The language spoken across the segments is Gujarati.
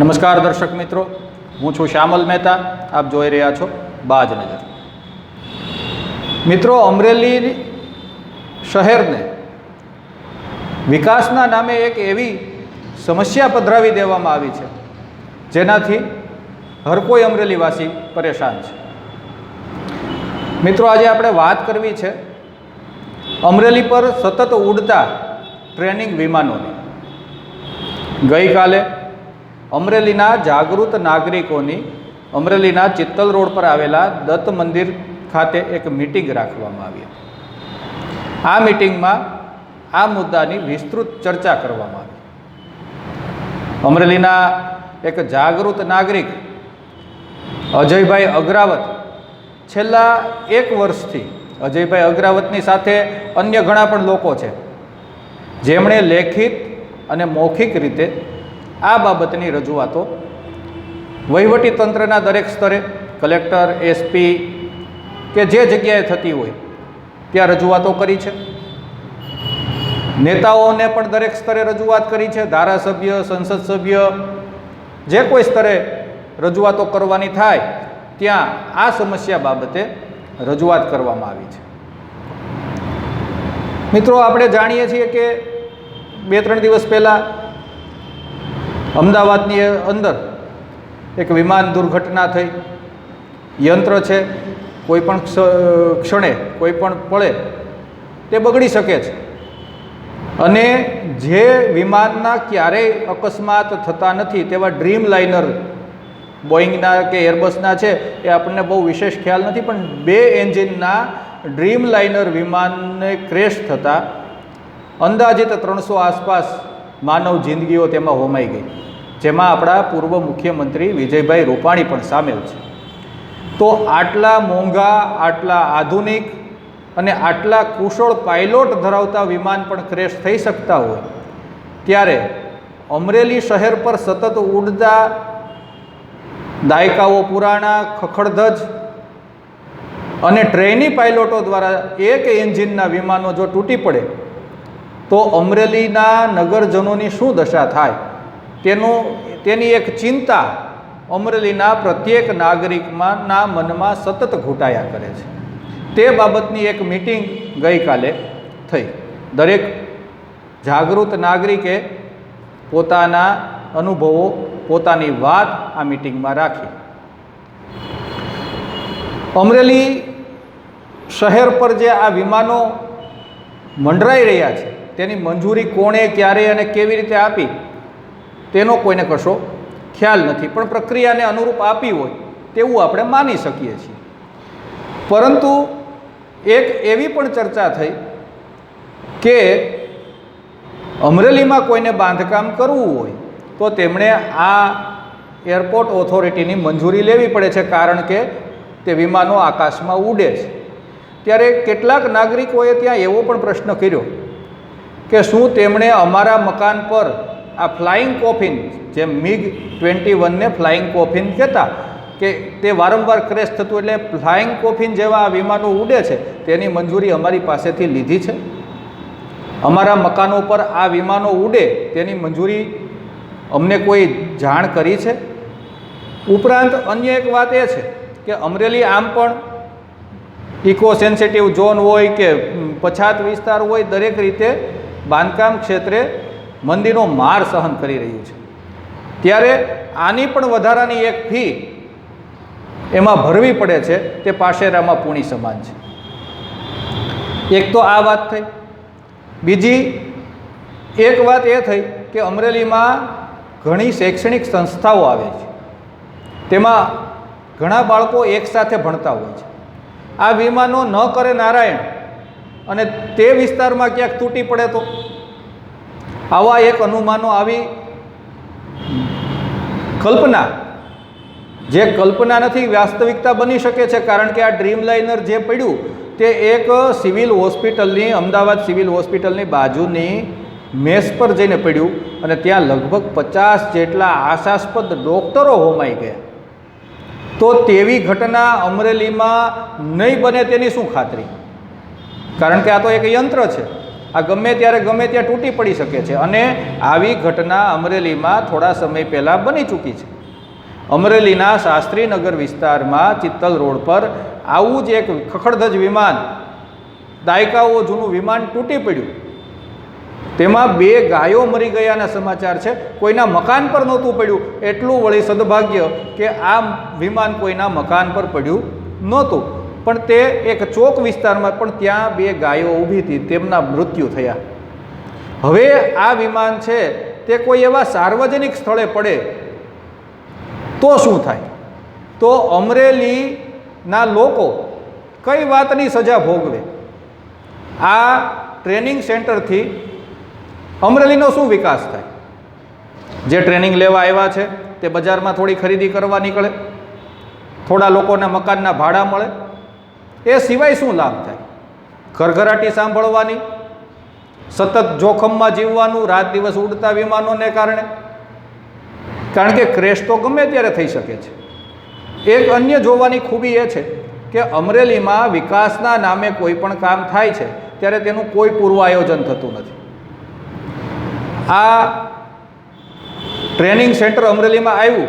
નમસ્કાર દર્શક મિત્રો, હું છું શ્યામલ મહેતા, આપ જોઈ રહ્યા છો બાજ નજર મિત્રો, અમરેલી શહેરને વિકાસના નામે એક એવી સમસ્યા પધરાવી દેવામાં આવી છે, જેનાથી હરકોઈ અમરેલીવાસી પરેશાન છે. મિત્રો, આજે આપણે વાત કરવી છે અમરેલી પર સતત ઉડતા ટ્રેનિંગ વિમાનોની. ગઈકાલે અમરેલીના જાગૃત નાગરિકોની અમરેલીના ચિત્તલ રોડ પર આવેલા દત્ત મંદિર ખાતે એક મિટિંગ રાખવામાં આવી આ મિટિંગમાં આ મુદ્દાની વિસ્તૃત ચર્ચા કરવામાં આવી. અમરેલીના એક જાગૃત નાગરિક અજયભાઈ અગ્રાવત છેલ્લા એક વર્ષથી અજયભાઈ અગ્રાવતની સાથે અન્ય ઘણા પણ લોકો છે. જેમણે લેખિત અને મૌખિક રીતે આ બાબતની રજૂઆતો વહીવટી તંત્રના દરેક સ્તરે, કલેક્ટર, એસપી કે જે જગ્યાએ થતી હોય, ત્યાં રજૂઆતો કરી છે. નેતાઓને પણ દરેક સ્તરે રજૂઆત કરી છે. ધારાસભ્ય, સંસદ સભ્ય, જે કોઈ સ્તરે રજૂઆતો કરવાની થાય, ત્યાં આ સમસ્યા બાબતે રજૂઆત કરવામાં આવી છે. મિત્રો, આપણે જાણીએ છીએ કે બે ત્રણ દિવસ પહેલાં અમદાવાદની અંદર એક વિમાન દુર્ઘટના થઈ. યંત્ર છે, કોઈ પણ ક્ષ- ક્ષણે, કોઈ પણ પળે તે બગડી શકે છે. અને જે વિમાનના ક્યારેય અકસ્માત થતા નથી તેવા ડ્રીમ લાઇનર બોઈંગના કે એરબસના છે એ આપણને બહુ વિશેષ ખ્યાલ નથી, પણ બે એન્જિનના ડ્રીમ લાઇનર વિમાનને ક્રેશ થતાં અંદાજિત ત્રણસો આસપાસ માનવ જિંદગીઓ તેમાં હોમાઈ ગઈ. જેમાં આપણા પૂર્વ મુખ્યમંત્રી વિજયભાઈ રૂપાણી પણ સામેલ છે. તો આટલા મોંઘા, આટલા આધુનિક અને આટલા કુશળ પાયલોટ ધરાવતા વિમાન પણ ક્રેશ થઈ શકતા હોય, ત્યારે અમરેલી શહેર પર સતત ઉડતા દાયકાઓ પુરાણા, ખખડધજ અને ટ્રેની પાયલોટો દ્વારા એક એન્જિનના વિમાનો જો તૂટી પડે તો અમરેલીના નગરજનોની શું દશા થાય? તેનું, તેની એક ચિંતા અમરેલીના પ્રત્યેક નાગરિકમાં ના મનમાં સતત ઘૂંટાયા કરે છે. તે બાબતની એક મિટિંગ ગઈકાલે થઈ. દરેક જાગૃત નાગરિકે પોતાના અનુભવો, પોતાની વાત આ મિટિંગમાં રાખી. અમરેલી શહેર પર જે આ વિમાનો મંડરાઈ રહ્યા છે તેની મંજૂરી કોણે, ક્યારે અને કેવી રીતે આપી, તેનો કોઈને કશો ખ્યાલ નથી. પણ પ્રક્રિયાને અનુરૂપ આપી હોય તેવું આપણે માની શકીએ છીએ. પરંતુ એક એવી પણ ચર્ચા થઈ કે અમરેલીમાં કોઈને બાંધકામ કરવું હોય તો તેમણે આ એરપોર્ટ ઓથોરિટીની મંજૂરી લેવી પડે છે, કારણ કે તે વિમાનો આકાશમાં ઉડે છે. ત્યારે કેટલાક નાગરિકોએ ત્યાં એવો પણ પ્રશ્ન કર્યો કે શું તેમણે અમારા મકાન પર આ ફ્લાઇંગ કોફિન, જે મિગ ટ્વેન્ટી વનને ફ્લાઇંગ કોફિન કહેતા, કે તે વારંવાર ક્રેશ થતું એટલે ફ્લાઇંગ કોફિન જેવા આ વિમાનો ઉડે છે, તેની મંજૂરી અમારી પાસેથી લીધી છે? અમારા મકાનો પર આ વિમાનો ઉડે, તેની મંજૂરી અમને કોઈ જાણ કરી છે? ઉપરાંત અન્ય એક વાત એ છે કે અમરેલી આમ પણ ઇકો સેન્સિટિવ ઝોન હોય કે પછાત વિસ્તાર હોય, દરેક રીતે બાંધકામ ક્ષેત્રે મંદીનો માર સહન કરી રહ્યું છે. ત્યારે આની પણ વધારાની એક ફી એમાં ભરવી પડે છે, તે પાશેરામાં પૂણી સમાન છે. એક તો આ વાત થઈ. બીજી એક વાત એ થઈ કે અમરેલીમાં ઘણી શૈક્ષણિક સંસ્થાઓ આવે છે. તેમાં ઘણા બાળકો એકસાથે ભણતા હોય છે. આ વિમાનો ન કરે નારાયણ અને તે વિસ્તારમાં ક્યાંક તૂટી પડે તો? આવા એક અનુમાનો આવી કલ્પના. જે કલ્પના નથી, વાસ્તવિકતા બની શકે છે, કારણ કે આ ડ્રીમ લાઇનર જે પડ્યું, તે એક સિવિલ હોસ્પિટલની, અમદાવાદ સિવિલ હોસ્પિટલની બાજુની મેસ પર જઈને પડ્યું અને ત્યાં લગભગ પચાસ જેટલા આશાસ્પદ ડૉક્ટરો હોમાઈ ગયા. તો તેવી ઘટના અમરેલીમાં નહીં બને તેની શું ખાતરી? કારણ કે આ તો એક યંત્ર છે. આ ગમે ત્યારે ગમે ત્યાં તૂટી પડી શકે છે. અને આવી ઘટના અમરેલીમાં થોડા સમય પહેલાં બની ચૂકી છે. અમરેલીના શાસ્ત્રીનગર વિસ્તારમાં ચિત્તલ રોડ પર આવું જ એક ખખડધજ વિમાન, દાયકાઓ જૂનું વિમાન તૂટી પડ્યું. તેમાં બે ગાયો મરી ગયાના સમાચાર છે. કોઈના મકાન પર નહોતું પડ્યું. એટલું વળી સદભાગ્ય કે આ વિમાન કોઈના મકાન પર પડ્યું નહોતું. પણ તે એક ચોક વિસ્તારમાં પણ ત્યાં બે ગાયો ઊભી હતી, તેમના મૃત્યુ થયા. હવે આ વિમાન છે, તે કોઈ એવા સાર્વજનિક સ્થળે પડે, તો શું થાય? તો અમરેલીના લોકો કઈ વાતની સજા ભોગવે? આ ટ્રેનિંગ સેન્ટરથી અમરેલીનો શું વિકાસ થાય? જે ટ્રેનિંગ લેવા આવ્યા છે, તે બજારમાં થોડી ખરીદી કરવા નીકળે, થોડા લોકોના મકાનના ભાડા મળે એ સિવાય શું લાભ થાય? ઘરઘરાટી સાંભળવાની, સતત જોખમમાં જીવવાનું, રાત દિવસ ઉડતા વિમાનોને કારણે? કારણ કે ક્રેશ તો ગમે ત્યારે થઈ શકે છે. એક અન્ય જોવાની ખૂબી એ છે કે અમરેલીમાં વિકાસના નામે કોઈ પણ કામ થાય છે, ત્યારે તેનું કોઈ પૂર્વ આયોજન થતું નથી. આ ટ્રેનિંગ સેન્ટર અમરેલીમાં આવ્યું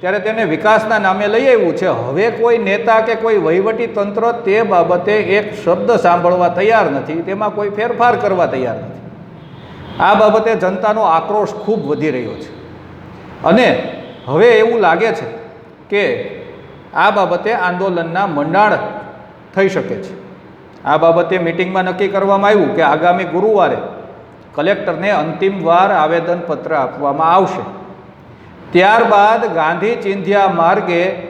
ત્યારે તેને વિકાસના નામે લઈ આવ્યું છે. હવે કોઈ નેતા કે કોઈ વહીવટી તંત્ર તે બાબતે એક શબ્દ સાંભળવા તૈયાર નથી. તેમાં કોઈ ફેરફાર કરવા તૈયાર નથી. આ બાબતે જનતાનો આક્રોશ ખૂબ વધી રહ્યો છે. અને હવે એવું લાગે છે કે આ બાબતે આંદોલનના મંડાણ થઈ શકે છે. આ બાબતે મિટિંગમાં નક્કી કરવામાં આવ્યું કે આગામી ગુરુવારે કલેક્ટરને અંતિમવાર આવેદનપત્ર આપવામાં આવશે. ત્યારબાદ ગાંધી ચિંધ્યા માર્ગે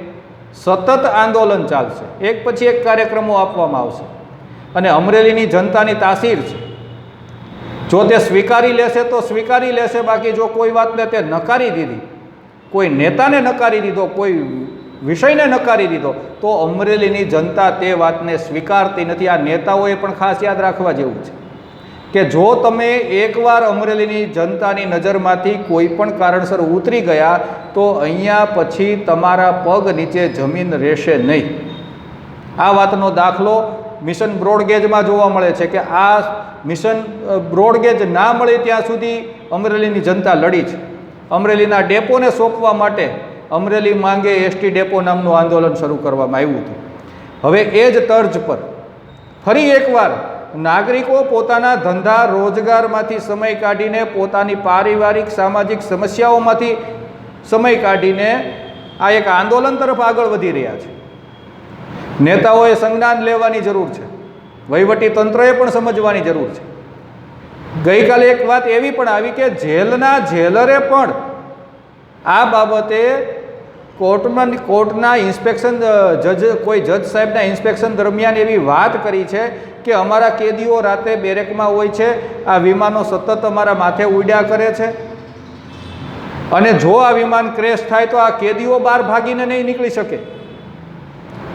સતત આંદોલન ચાલશે. એક પછી એક કાર્યક્રમો આપવામાં આવશે. અને અમરેલીની જનતાની તાસીર છે. જો તે સ્વીકારી લેશે તો સ્વીકારી લેશે, બાકી જો કોઈ વાતને તે નકારી દીધી, કોઈ નેતાને નકારી દીધો, કોઈ વિષયને નકારી દીધો, તો અમરેલીની જનતા તે વાતને સ્વીકારતી નથી. આ નેતાઓએ પણ ખાસ યાદ રાખવા જેવું છે. કે જો તમે એકવાર અમરેલીની જનતાની નજરમાંથી કોઈ પણ કારણસર ઉતરી ગયા, તો અહીંયા પછી તમારા પગ નીચે જમીન રહેશે નહીં. આ વાતનો દાખલો મિશન બ્રોડગેજમાં જોવા મળે છે કે આ મિશન બ્રોડગેજ ના મળે ત્યાં સુધી અમરેલીની જનતા લડી છે અમરેલીના ડેપોને સોંપવા માટે અમરેલી માંગે એસટી ડેપો નામનું આંદોલન શરૂ કરવામાં આવ્યું હતું. હવે એ જ તર્જ પર ફરી એકવાર નાગરિકો પોતાના ધંધા, રોજગારમાંથી સમય કાઢીને પોતાની પારિવારિક, સામાજિક સમસ્યાઓમાંથી સમય કાઢીને આ એક આંદોલન તરફ આગળ વધી રહ્યા છે. નેતાઓએ સંજ્ઞાન લેવાની જરૂર છે. વહીવટી તંત્રએ પણ સમજવાની જરૂર છે. ગઈકાલે એક વાત એવી પણ આવી કે જેલના જેલરે પણ આ બાબતે કોર્ટમાં કોર્ટના ઇન્સ્પેક્શન જજ, કોઈ જજ સાહેબના ઇન્સ્પેક્શન દરમિયાન એવી વાત કરી છે કે અમારા કેદીઓ રાતે બેરેકમાં હોય છે, આ વિમાનો સતત અમારા માથે ઉડ્યા કરે છે. અને જો આ વિમાન ક્રેશ થાય તો આ કેદીઓ બહાર ભાગીને નહીં નીકળી શકે.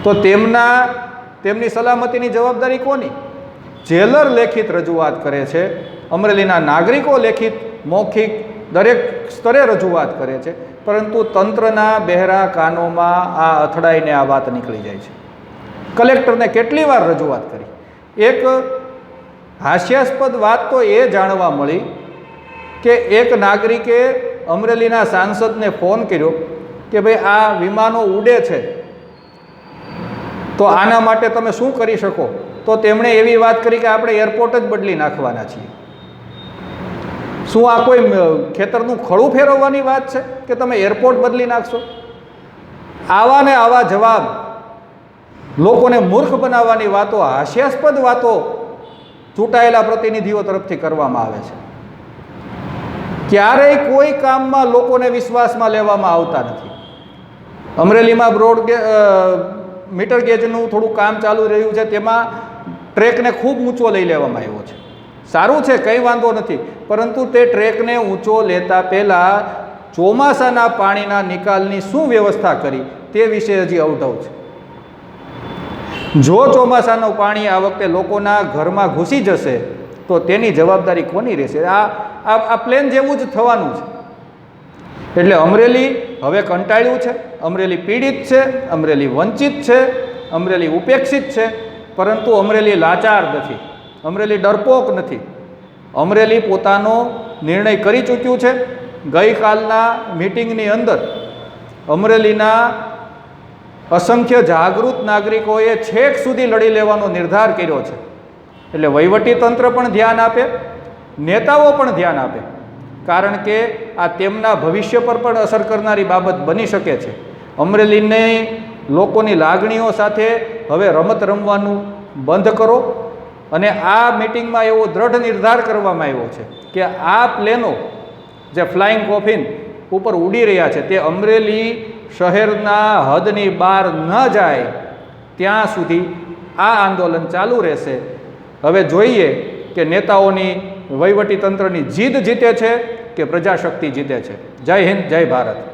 તો તેમના, તેમની સલામતીની જવાબદારી કોની? જેલર લેખિત રજૂઆત કરે છે, અમરેલીના નાગરિકો લેખિત, મૌખિક દરેક સ્તરે રજૂઆત કરે છે. પરંતુ તંત્રના બહેરા કાનોમાં આ અથડાઈને આ વાત નીકળી જાય છે. કલેક્ટરને કેટલી વાર રજૂઆત કરી. એક હાસ્યાસ્પદ વાત તો એ જાણવા મળી કે એક નાગરિકે અમરેલીના સાંસદને ફોન કર્યો કે ભાઈ આ વિમાનો ઉડે છે. તો આના માટે તમે શું કરી શકો? તો તેમણે એવી વાત કરી કે આપણે એરપોર્ટ જ બદલી નાખવાના છીએ. શું આ કોઈ ખેતરનું ખડું ફેરવવાની વાત છે કે તમે એરપોર્ટ બદલી નાખશો? આવા ને આવા જવાબ લોકોને મૂર્ખ બનાવવાની વાતો, હાસ્યાસ્પદ વાતો ચૂંટાયેલા પ્રતિનિધિઓ તરફથી કરવામાં આવે છે. ક્યારેય કોઈ કામમાં લોકોને વિશ્વાસમાં લેવામાં આવતા નથી. અમરેલીમાં બ્રોડ મીટર ગેજનું થોડું કામ ચાલુ રહ્યું છે, તેમાં ટ્રેકને ખૂબ ઊંચો લઈ લેવામાં આવ્યો છે. સારું છે, કંઈ વાંધો નથી. પરંતુ તે ટ્રેકને ઊંચો લેતા પહેલાં ચોમાસાના પાણીના નિકાલની શું વ્યવસ્થા કરી તે વિશે હજી અવઢવ છે. જો ચોમાસાનું પાણી આ વખતે લોકોના ઘરમાં ઘૂસી જશે, તો તેની જવાબદારી કોની રહેશે? આ આ પ્લેન જેવું જ થવાનું છે. એટલે અમરેલી હવે કંટાળ્યું છે, અમરેલી પીડિત છે, અમરેલી વંચિત છે, અમરેલી ઉપેક્ષિત છે, પરંતુ અમરેલી લાચાર નથી. અમરેલી ડરપોક નથી. અમરેલી પોતાનો નિર્ણય કરી ચૂક્યું છે. ગઈકાલના મિટિંગની અંદર અમરેલીના અસંખ્ય જાગૃત નાગરિકોએ છેક સુધી લડી લેવાનો નિર્ધાર કર્યો છે. એટલે વહીવટી તંત્ર પણ ધ્યાન આપે, નેતાઓ પણ ધ્યાન આપે, કારણ કે આ તેમના ભવિષ્ય પર પણ અસર કરનારી બાબત બની શકે છે. અમરેલીને લોકોની લાગણીઓ સાથે હવે રમત રમવાનું બંધ કરો. અને આ મિટિંગમાં એવો દ્રઢ નિર્ધાર કરવામાં આવ્યો છે કે આ પ્લેનો જે ફ્લાઇંગ કોફિન ઉપર ઉડી રહ્યા છે, તે અમરેલી શહેરના હદની બહાર ન જાય ત્યાં સુધી આ આંદોલન ચાલુ રહેશે. હવે જોઈએ કે નેતાઓની વહીવટી તંત્રની જીદ જીતે છે કે પ્રજાશક્તિ જીતે છે. જય હિન્દ, જય ભારત.